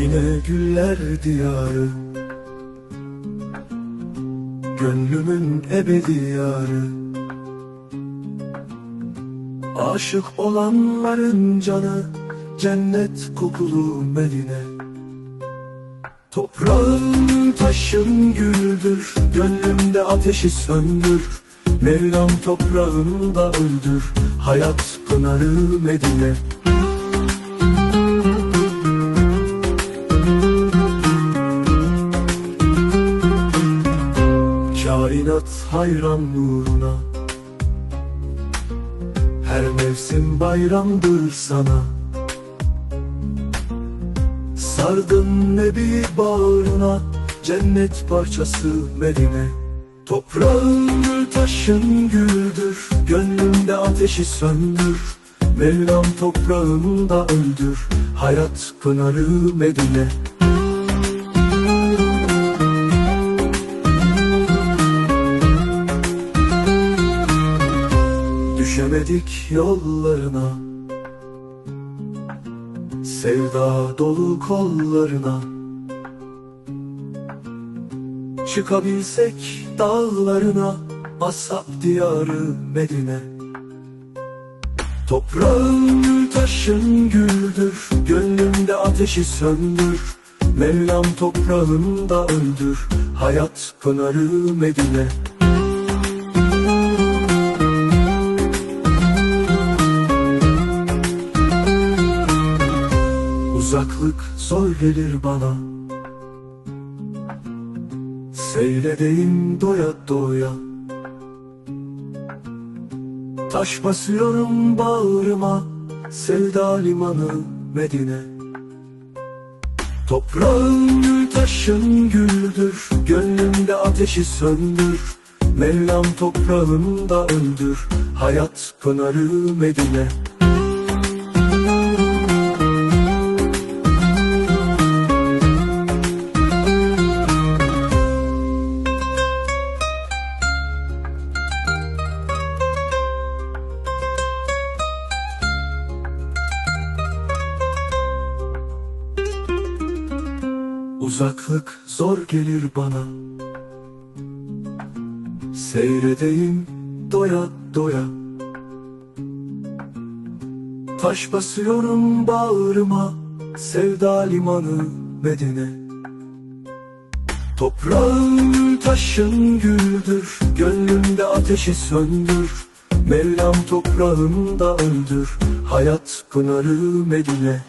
eller diyarı. Gönlümün ebediyarı Aşık olanların canı Cennet kokulu Medine. Toprağın taşın güldür Gönlümde ateşi söndür. Mevlam toprağında öldür Hayat pınarı Medine Kainat hayran nuruna. Her mevsim bayramdır sana. Sardın nebi bağrına Cennet parçası Medine. Toprağın gül taşın güldür Gönlümde ateşi söndür. Mevlam toprağında öldür Hayat pınarı Medine Düşemedik yollarına. Sevda dolu kollarına. Çıkabilsek dağlarına Ashab diyarı Medine. Toprağın gül taşın güldür Gönlümde ateşi söndür. Mevlam toprağında öldür Hayat pınarı Medine Uzaklık zor gelir bana. Seyredeyim doya doya. Taş basıyorum bağrıma Sevda limanı Medine. Toprağın gül taşın güldür Gönlümde ateşi söndür. Mevlam toprağında öldür Hayat pınarı Medine Uzaklık zor gelir bana. Seyredeyim doya doya. Taş basıyorum bağrıma Sevda limanı Medine. Toprağın taşın güldür Gönlümde ateşi söndür. Mevlam toprağında öldür Hayat pınarı Medine